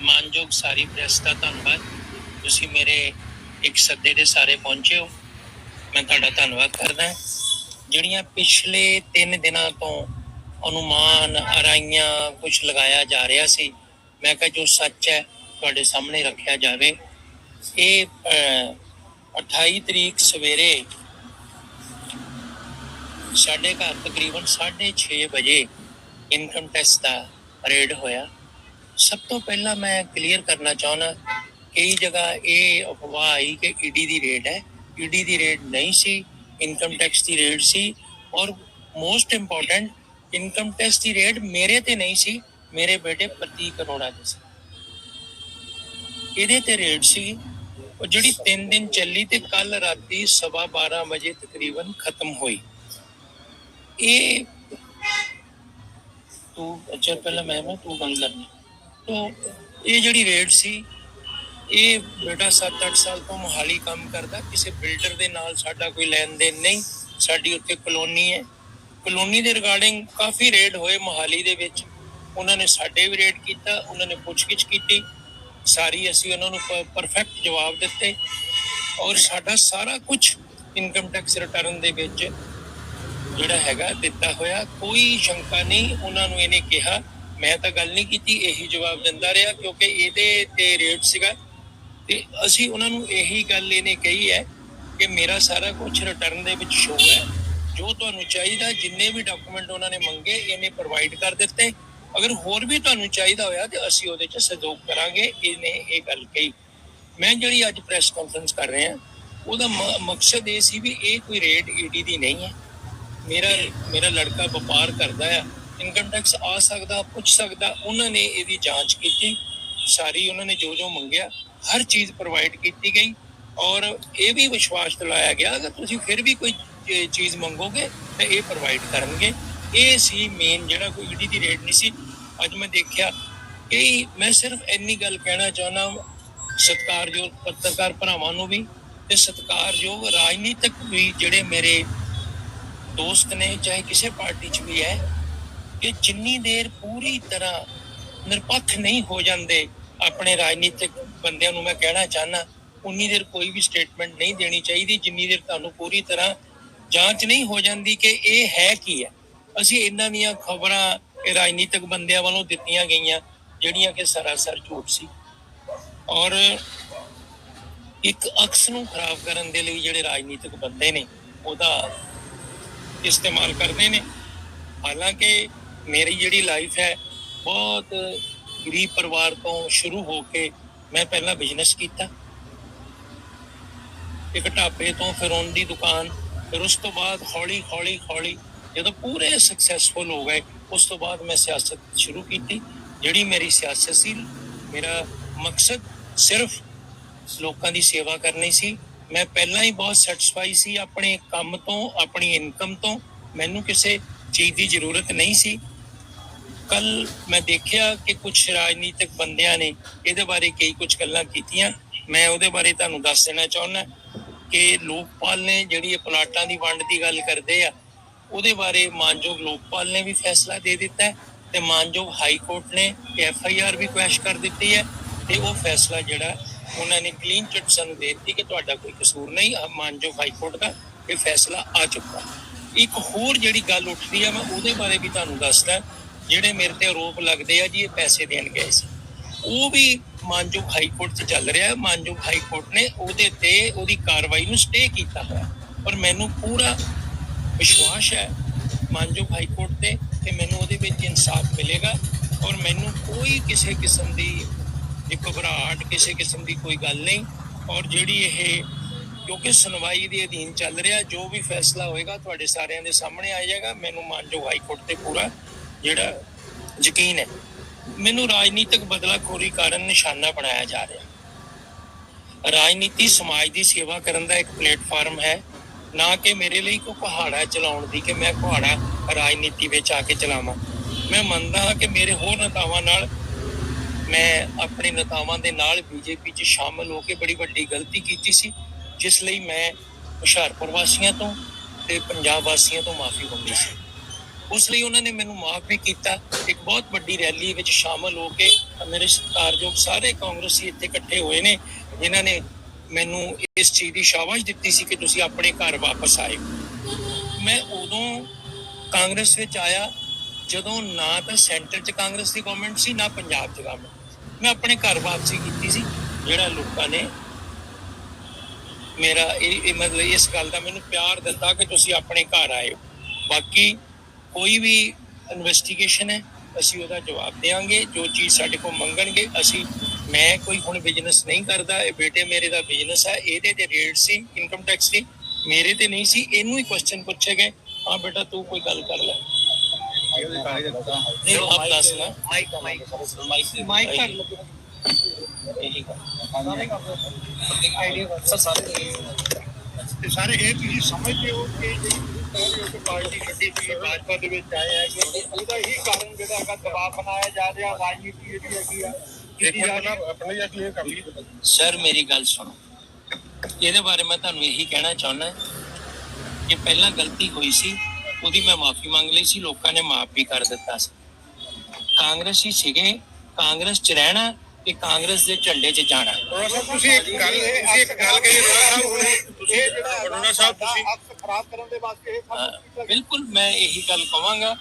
ਮਾਨਯੋਗ ਸਾਰੀ ਪ੍ਰੈਸ ਦਾ ਧੰਨਵਾਦ। ਤੁਸੀਂ ਮੇਰੇ ਇੱਕ ਸੱਦੇ ਦੇ ਸਾਰੇ ਪਹੁੰਚੇ ਹੋ। ਮੈਂ ਤੁਹਾਡਾ ਧੰਨਵਾਦ ਕਰਦਾ। ਜਿਹੜੀਆਂ ਪਿਛਲੇ 3 ਦਿਨਾਂ ਤੋਂ ਅਨੁਮਾਨ ਅਰਾਈਆਂ ਕੁਝ ਲਗਾਇਆ ਜਾ ਰਿਹਾ ਸੀ ਮੈਂ ਕਿਹਾ ਜੋ ਸੱਚ ਹੈ ਤੁਹਾਡੇ ਸਾਹਮਣੇ ਰੱਖਿਆ ਜਾਵੇ। ਇਹ ਅਹ, 28 ਤਰੀਕ ਸਵੇਰੇ ਸਾਡੇ ਘਰ ਤਕਰੀਬਨ 6:30 ਵਜੇ ਇਨਕਮ ਟੈਕਸ ਦਾ ਰੇਡ ਹੋਇਆ। ਸਭ ਤੋਂ ਪਹਿਲਾਂ ਮੈਂ ਕਲੀਅਰ ਕਰਨਾ ਚਾਹੁੰਦਾ ਕਈ ਜਗ੍ਹਾ, ਇਹ ਅਫਵਾਹ ਆਈ ਕਿ ਈਡੀ ਦੀ ਰੇਡ ਹੈ। ਈਡੀ ਦੀ ਰੇਡ ਨਹੀਂ ਸੀ ਇਨਕਮ ਟੈਕਸ ਦੀ ਰੇਡ ਸੀ ਔਰ ਮੋਸਟ ਇੰਪੋਰਟੈਂਟ ਇਨਕਮ ਟੈਕਸ ਦੀ ਰੇਡ ਮੇਰੇ ਤੇ ਨਹੀਂ ਸੀ, ਮੇਰੇ ਬੇਟੇ ਪ੍ਰਤੀਕ ਅਰੋੜਾ ਦੇ ਸੀ। ਇਹਦੇ ਤੇ ਰੇਡ ਸੀ, ਉਹ ਜਿਹੜੀ 3 ਦਿਨ ਚੱਲੀ ਤੇ ਕੱਲ ਰਾਤੀ ਸਵਾ 12 ਵਜੇ ਤਕਰੀਬਨ ਖਤਮ ਹੋਈ। ਇਹ ਤੂੰ, ਅੱਛਾ, ਪਹਿਲਾਂ ਮੈਂ ਮੈਂ ਤੂੰ ਗੱਲ ਕਰਨੀ। ਤੋ ਇਹ ਜਿਹੜੀ ਰੇਟ ਸੀ, ਇਹ ਬੇਟਾ 7-8 ਸਾਲ ਤੋਂ ਮੋਹਾਲੀ ਕੰਮ ਕਰਦਾ, ਕਿਸੇ ਬਿਲਡਰ ਦੇ ਨਾਲ ਸਾਡਾ ਕੋਈ ਲੈਣ ਦੇਣ ਨਹੀਂ, ਸਾਡੀ ਉੱਥੇ ਕਲੋਨੀ ਹੈ। ਕਲੋਨੀ ਦੇ ਰਿਗਾਰਡਿੰਗ ਕਾਫੀ ਰੇਡ ਹੋਏ ਮੋਹਾਲੀ ਦੇ ਵਿੱਚ। ਉਹਨਾਂ ਨੇ ਸਾਡੇ ਵੀ ਰੇਡ ਕੀਤਾ, ਉਹਨਾਂ ਨੇ ਪੁੱਛਗਿੱਛ ਕੀਤੀ। ਸਾਰੀ ਅਸੀਂ ਉਹਨਾਂ ਨੂੰ ਪਰਫੈਕਟ ਜਵਾਬ ਦਿੱਤੇ। ਔਰ ਸਾਡਾ ਸਾਰਾ ਕੁਝ ਇਨਕਮ ਟੈਕਸ ਰਿਟਰਨ ਦੇ ਵਿੱਚ ਜਿਹੜਾ ਹੈਗਾ ਦਿੱਤਾ ਹੋਇਆ। ਕੋਈ ਸ਼ੰਕਾ ਨਹੀਂ, ਉਹਨਾਂ ਨੂੰ ਇਹਨੇ ਕਿਹਾ ਮੈਂ ਤਾਂ ਗੱਲ ਨਹੀਂ ਕੀਤੀ, ਇਹੀ ਜਵਾਬ ਦਿੰਦਾ ਰਿਹਾ ਕਿਉਂਕਿ ਇਹਦੇ ਤੇ ਰੇਟ ਸੀਗਾ। ਤੇ ਅਸੀਂ ਉਹਨਾਂ ਨੂੰ ਇਹੀ ਗੱਲ ਇਹਨੇ ਕਹੀ ਹੈ ਕਿ ਮੇਰਾ ਸਾਰਾ ਕੁਝ ਰਿਟਰਨ ਦੇ ਵਿੱਚ ਸ਼ੋ ਹੈ। ਜੋ ਤੁਹਾਨੂੰ ਚਾਹੀਦਾ, ਜਿੰਨੇ ਵੀ ਡਾਕੂਮੈਂਟ ਉਹਨਾਂ ਨੇ ਮੰਗੇ, ਇਹਨੇ ਪ੍ਰੋਵਾਈਡ ਕਰ ਦਿੱਤੇ। ਅਗਰ ਹੋਰ ਵੀ ਤੁਹਾਨੂੰ ਚਾਹੀਦਾ ਹੋਇਆ ਤੇ ਅਸੀਂ ਉਹਦੇ 'ਚ ਸਹਿਯੋਗ ਕਰਾਂਗੇ, ਇਹਨੇ ਇਹ ਗੱਲ ਕਹੀ। ਮੈਂ ਜਿਹੜੀ ਅੱਜ ਪ੍ਰੈਸ ਕਾਨਫਰੰਸ ਕਰ ਰਹੇ ਹਾਂ ਉਹਦਾ ਮ- ਮਕਸਦ ਇਹ ਸੀ ਵੀ ਇਹ ਕੋਈ ਰੇਟ ਈਡੀ ਦੀ ਨਹੀਂ ਹੈ। ਮੇਰਾ ਮੇਰਾ ਲੜਕਾ ਵਪਾਰ ਕਰਦਾ ਆ। ਇਨਕਮ ਟੈਕਸ ਆ ਸਕਦਾ, ਪੁੱਛ ਸਕਦਾ, ਉਹਨਾਂ ਨੇ ਇਹਦੀ ਜਾਂਚ ਕੀਤੀ। ਸਾਰੀ ਉਹਨਾਂ ਨੇ ਜੋ ਜੋ ਮੰਗਿਆ, ਹਰ ਚੀਜ਼ ਪ੍ਰੋਵਾਈਡ ਕੀਤੀ ਗਈ। ਔਰ ਇਹ ਵੀ ਵਿਸ਼ਵਾਸ ਦਿਲਾਇਆ ਗਿਆ, ਅਗਰ ਤੁਸੀਂ ਫਿਰ ਵੀ ਕੋਈ ਚੀਜ਼ ਮੰਗੋਗੇ, ਤਾਂ ਇਹ ਪ੍ਰੋਵਾਈਡ ਕਰਨਗੇ। ਇਹ ਸੀ ਮੇਨ ਜਿਹੜਾ ਕੋਈ ਈਡੀ ਦੀ ਰੇਟ ਨਹੀਂ ਸੀ। ਅੱਜ ਮੈਂ ਦੇਖਿਆ ਕਿ ਮੈਂ ਸਿਰਫ ਇੰਨੀ ਗੱਲ ਕਹਿਣਾ ਚਾਹੁੰਦਾ ਸਤਿਕਾਰਯੋਗ ਪੱਤਰਕਾਰ ਭਰਾਵਾਂ ਨੂੰ ਵੀ ਤੇ ਸਤਿਕਾਰਯੋਗ ਰਾਜਨੀਤਿਕ ਵੀ ਜਿਹੜੇ ਮੇਰੇ ਦੋਸਤ ਨੇ, ਚਾਹੇ ਕਿਸੇ ਪਾਰਟੀ 'ਚ ਵੀ ਹੈ ਕਿ ਜਿੰਨੀ ਦੇਰ ਪੂਰੀ ਤਰ੍ਹਾਂ ਨਿਰਪੱਖ ਨਹੀਂ ਹੋ ਜਾਂਦੇ ਆਪਣੇ ਰਾਜਨੀਤਿਕ ਬੰਦਿਆਂ ਨੂੰ ਮੈਂ ਕਹਿਣਾ ਚਾਹਨਾ ਉਨੀ ਦੇਰ ਕੋਈ ਵੀ ਸਟੇਟਮੈਂਟ ਨਹੀਂ ਦੇਣੀ ਚਾਹੀਦੀ, ਜਿੰਨੀ ਦੇਰ ਤੁਹਾਨੂੰ ਪੂਰੀ ਤਰ੍ਹਾਂ ਜਾਂਚ ਨਹੀਂ ਹੋ ਜਾਂਦੀ ਕਿ ਇਹ ਹੈ ਕੀ ਹੈ। ਅਸੀਂ ਇਹਨਾਂ ਦੀਆਂ ਖਬਰਾਂ ਰਾਜਨੀਤਿਕ ਬੰਦਿਆਂ ਵੱਲੋਂ ਦਿੱਤੀਆਂ ਗਈਆਂ, ਜਿਹੜੀਆਂ ਕਿ ਸਰਾਸਰ ਝੂਠ ਸੀ। ਔਰ ਇੱਕ ਅਕਸ ਨੂੰ ਖਰਾਬ ਕਰਨ ਦੇ ਲਈ ਜਿਹੜੇ ਰਾਜਨੀਤਿਕ ਬੰਦੇ ਨੇ, ਉਹਦਾ ਇਸਤੇਮਾਲ ਕਰਦੇ ਨੇ। ਹਾਲਾਂਕਿ ਮੇਰੀ ਜਿਹੜੀ ਲਾਈਫ ਹੈ, ਬਹੁਤ ਗਰੀਬ ਪਰਿਵਾਰ ਤੋਂ ਸ਼ੁਰੂ ਹੋ ਕੇ ਮੈਂ ਪਹਿਲਾਂ ਬਿਜ਼ਨਸ ਕੀਤਾ। ਇੱਕ ਢਾਬੇ ਤੋਂ ਫਿਰ ਉਹਨਾਂ ਦੀ ਦੁਕਾਨ, ਫਿਰ ਉਸ ਤੋਂ ਬਾਅਦ ਹੌਲੀ ਹੌਲੀ ਹੌਲੀ ਜਦੋਂ ਪੂਰੇ ਸਕਸੈਸਫੁਲ ਹੋ ਗਏ, ਉਸ ਤੋਂ ਬਾਅਦ ਮੈਂ ਸਿਆਸਤ ਸ਼ੁਰੂ ਕੀਤੀ। ਜਿਹੜੀ ਮੇਰੀ ਸਿਆਸਤ ਸੀ, ਮੇਰਾ ਮਕਸਦ ਸਿਰਫ ਲੋਕਾਂ ਦੀ ਸੇਵਾ ਕਰਨੀ ਸੀ। ਮੈਂ ਪਹਿਲਾਂ ਹੀ ਬਹੁਤ ਸੈਟੀਸਫਾਈ ਸੀ ਆਪਣੇ ਕੰਮ ਤੋਂ, ਆਪਣੀ ਇਨਕਮ ਤੋਂ। ਮੈਨੂੰ ਕਿਸੇ ਚੀਜ਼ ਦੀ ਜ਼ਰੂਰਤ ਨਹੀਂ ਸੀ। ਕੱਲ ਮੈਂ ਦੇਖਿਆ ਕਿ ਕੁਝ ਰਾਜਨੀਤਿਕ ਬੰਦਿਆਂ ਨੇ ਇਹਦੇ ਬਾਰੇ ਕਈ ਕੁਝ ਗੱਲਾਂ ਕੀਤੀਆਂ। ਮੈਂ ਉਹਦੇ ਬਾਰੇ ਤੁਹਾਨੂੰ ਦੱਸ ਦੇਣਾ ਚਾਹੁੰਦਾ ਕਿ ਲੋਕਪਾਲ ਨੇ ਜਿਹੜੀ ਇਹ ਪਲਾਟਾਂ ਦੀ ਵੰਡ ਦੀ ਗੱਲ ਕਰਦੇ ਆ, ਉਹਦੇ ਬਾਰੇ ਮਾਨਯੋਗ ਲੋਕਪਾਲ ਨੇ ਵੀ ਫੈਸਲਾ ਦੇ ਦਿੱਤਾ ਹੈ ਤੇ ਮਾਨਯੋਗ ਹਾਈ ਕੋਰਟ ਨੇ ਐਫ ਆਈ ਆਰ ਵੀ ਕੁਐਸ਼ ਕਰ ਦਿੱਤੀ ਹੈ ਤੇ ਉਹ ਫੈਸਲਾ ਜਿਹੜਾ ਉਹਨਾਂ ਨੇ ਕਲੀਨ ਚਿੱਟ ਸਾਨੂੰ ਦੇ ਦਿੱਤੀ ਕਿ ਤੁਹਾਡਾ ਕੋਈ ਕਸੂਰ ਨਹੀਂ ਮਾਨਯੋਗ ਹਾਈ ਕੋਰਟ ਦਾ ਇਹ ਫੈਸਲਾ ਆ ਚੁੱਕਾ। ਇੱਕ ਹੋਰ ਜਿਹੜੀ ਗੱਲ ਉੱਠਦੀ ਆ, ਮੈਂ ਉਹਦੇ ਬਾਰੇ ਵੀ ਤੁਹਾਨੂੰ ਦੱਸਦਾ ਜਿਹੜੇ ਮੇਰੇ ਤੇ ਆਰੋਪ ਲੱਗਦੇ ਆ ਜੀ, ਇਹ ਪੈਸੇ ਦੇਣ ਗਏ ਸੀ। ਉਹ ਵੀ ਮਾਨਯੋਗ ਹਾਈ ਕੋਰਟ 'ਚ ਚੱਲ ਰਿਹਾ ਹੈ। ਮਾਨਯੋਗ ਹਾਈ ਕੋਰਟ ਨੇ ਉਹਦੇ ਤੇ ਉਹਦੀ ਕਾਰਵਾਈ ਨੂੰ ਸਟੇ ਕੀਤਾ ਹੋਇਆ ਪਰ ਮੈਨੂੰ ਪੂਰਾ ਵਿਸ਼ਵਾਸ ਹੈ ਮਾਨਯੋਗ ਹਾਈ ਕੋਰਟ ਤੇ ਕਿ ਮੈਨੂੰ ਉਹਦੇ ਵਿੱਚ ਇਨਸਾਫ ਮਿਲੇਗਾ ਔਰ ਮੈਨੂੰ ਕੋਈ ਕਿਸੇ ਕਿਸਮ ਦੀ ਘਬਰਾਹਟ, ਕਿਸੇ ਕਿਸਮ ਦੀ ਕੋਈ ਗੱਲ ਨਹੀਂ। ਔਰ ਜਿਹੜੀ ਇਹ ਕਿਉਂਕਿ ਸੁਣਵਾਈ ਦੇ ਅਧੀਨ ਚੱਲ ਰਿਹਾ, ਜੋ ਵੀ ਫੈਸਲਾ ਹੋਏਗਾ ਤੁਹਾਡੇ ਸਾਰਿਆਂ ਦੇ ਸਾਹਮਣੇ ਆ ਜਾਏਗਾ। ਮੈਨੂੰ ਮਾਨਯੋਗ ਹਾਈ ਕੋਰਟ ਤੇ ਪੂਰਾ ਜਿਹੜਾ ਯਕੀਨ ਹੈ, ਮੈਨੂੰ ਰਾਜਨੀਤਿਕ ਬਦਲਾਖੋਰੀ ਕਾਰਨ ਨਿਸ਼ਾਨਾ ਬਣਾਇਆ ਜਾ ਰਿਹਾ। ਰਾਜਨੀਤੀ ਸਮਾਜ ਦੀ ਸੇਵਾ ਕਰਨ ਦਾ ਇੱਕ ਪਲੇਟਫਾਰਮ ਹੈ, ਨਾ ਕਿ ਮੇਰੇ ਲਈ ਕੋਈ ਪਹਾੜਾ ਚਲਾਉਣ ਦੀ, ਕਿ ਮੈਂ ਪਹਾੜਾ ਰਾਜਨੀਤੀ ਵਿੱਚ ਆ ਕੇ ਚਲਾਵਾਂ। ਮੈਂ ਮੰਨਦਾ ਹਾਂ ਕਿ ਮੇਰੇ ਹੋਰ ਨੇਤਾਵਾਂ ਨਾਲ, ਮੈਂ ਆਪਣੇ ਨੇਤਾਵਾਂ ਦੇ ਨਾਲ ਬੀਜੇਪੀ 'ਚ ਸ਼ਾਮਲ ਹੋ ਕੇ ਬੜੀ ਵੱਡੀ ਗਲਤੀ ਕੀਤੀ ਸੀ, ਜਿਸ ਲਈ ਮੈਂ ਹੁਸ਼ਿਆਰਪੁਰ ਵਾਸੀਆਂ ਤੋਂ ਤੇ ਪੰਜਾਬ ਵਾਸੀਆਂ ਤੋਂ ਮਾਫੀ ਮੰਗੀ ਸੀ। ਉਸ ਲਈ ਉਹਨਾਂ ਨੇ ਮੈਨੂੰ ਮਾਫ ਵੀ ਕੀਤਾ। ਇੱਕ ਬਹੁਤ ਵੱਡੀ ਰੈਲੀ ਵਿੱਚ ਸ਼ਾਮਲ ਹੋ ਕੇ ਮੇਰੇ ਸਤਿਕਾਰਯੋਗ ਸਾਰੇ ਕਾਂਗਰਸੀ ਇੱਥੇ ਇਕੱਠੇ ਹੋਏ ਨੇ, ਜਿਨ੍ਹਾਂ ਨੇ ਮੈਨੂੰ ਇਸ ਚੀਜ਼ ਦੀ ਸ਼ਾਬਾਸ਼ ਦਿੱਤੀ ਸੀ ਕਿ ਤੁਸੀਂ ਆਪਣੇ ਘਰ ਵਾਪਸ ਆਏ। ਮੈਂ ਉਦੋਂ ਕਾਂਗਰਸ ਵਿੱਚ ਆਇਆ, ਜਦੋਂ ਨਾ ਤਾਂ ਸੈਂਟਰ 'ਚ ਕਾਂਗਰਸ ਦੀ ਗਵਰਨਮੈਂਟ ਸੀ, ਨਾ ਪੰਜਾਬ 'ਚ ਗਵਰਨਮੈਂਟ ਮੈਂ ਆਪਣੇ ਘਰ ਵਾਪਸੀ ਕੀਤੀ ਸੀ, ਜਿਹੜਾ ਲੋਕਾਂ ਨੇ ਮੇਰਾ ਇਹ ਇਹ ਮਤਲਬ ਇਸ ਗੱਲ ਦਾ ਮੈਨੂੰ ਪਿਆਰ ਦਿੱਤਾ ਕਿ ਤੁਸੀਂ ਆਪਣੇ ਘਰ ਆਏ ਹੋ। ਬਾਕੀ ਕੋਈ ਵੀ ਇਨਵੈਸਟੀਗੇਸ਼ਨ ਹੈ ਅਸੀਂ ਉਹਦਾ ਜਵਾਬ ਦੇਵਾਂਗੇ। ਜੋ ਚੀਜ਼ ਸਾਡੇ ਕੋਲ ਮੰਗਣਗੇ ਅਸੀਂ ਮੈਂ ਕੋਈ ਹੁਣ ਬਿਜ਼ਨਸ ਨਹੀਂ ਕਰਦਾ ਇਹ ਬੇਟੇ ਮੇਰੇ ਦਾ ਬਿਜ਼ਨਸ ਹੈ ਇਹਦੇ ਤੇ ਰੇਟ ਸੀ ਇਨਕਮ ਟੈਕਸ ਦੀ ਮੇਰੇ ਤੇ ਨਹੀਂ ਸੀ ਇਹਨੂੰ ਹੀ ਕੁਐਸਚਨ ਪੁੱਛੇ ਗਏ ਹਾਂ ਬੇਟਾ ਤੂੰ ਕੋਈ ਗੱਲ ਕਰ ਲੈ। ਨਹੀਂ ਆਪ ਦੱਸ ਨਾ। ਮਾਈਕ ਮਾਈਕ ਮਾਈਕ ਕਰ ਇਹੀ ਗੱਲ ਸਰ ਸਾਰੇ ਤੇ ਸਾਰੇ ਇਹ ਤੁਸੀਂ ਸਮਝਦੇ ਹੋ ਕਿ ਜਿਹੜੀ ਕਾਂਗਰਸ ਪਾਰਟੀ ਛੱਡੀ ਸੀ ਭਾਜਪਾ ਦੇ ਵਿੱਚ ਆਏ ਹੈ ਕਿ ਉਹਦਾ ਹੀ ਕਾਰਨ ਜਿਹੜਾ ਹੈਗਾ ਦਬਾਅ ਬਣਾਇਆ ਜਾ ਰਿਹਾ ਰਾਜਨੀਤੀ ਜਿਹੜੀ ਹੈਗੀ ਆ ਰਹੀ ਹੈ ਸਰ ਮੇਰੀ ਗੱਲ ਸੁਣੋ। ਇਹਦੇ ਬਾਰੇ ਮੈਂ ਤੁਹਾਨੂੰ ਇਹੀ ਕਹਿਣਾ ਚਾਹੁੰਦਾ ਕਿ ਪਹਿਲਾਂ ਗਲਤੀ ਹੋਈ ਸੀ ਉਹਦੀ ਮੈਂ ਮਾਫੀ ਮੰਗ ਲਈ ਸੀ ਲੋਕਾਂ ਨੇ ਮਾਫ ਵੀ ਕਰ ਦਿੱਤਾ ਸੀ। ਕਾਂਗਰਸੀ ਸੀਗੇ ਕਾਂਗਰਸ 'ਚ ਰਹਿਣਾ ਤੇ ਕਾਂਗਰਸ ਦੇ ਝੰਡੇ 'ਚ ਜਾਣਾ। ਤੁਸੀਂ ਇੱਕ ਗੱਲ ਤੁਸੀਂ ਇੱਕ ਗੱਲ ਕਹੀ ਅਰੋੜਾ ਸਾਹਿਬ ਹੁਣੇ। ਤੁਸੀਂ ਅਰੋੜਾ ਸਾਹਿਬ ਤੁਸੀਂ ਖਰਾਬ ਕਰਨ ਦੇ ਵਾਸਤੇ ਇਹ ਸਭ ਬਿਲਕੁਲ ਮੈਂ ਇਹੀ ਗੱਲ ਕਵਾਂਗਾ।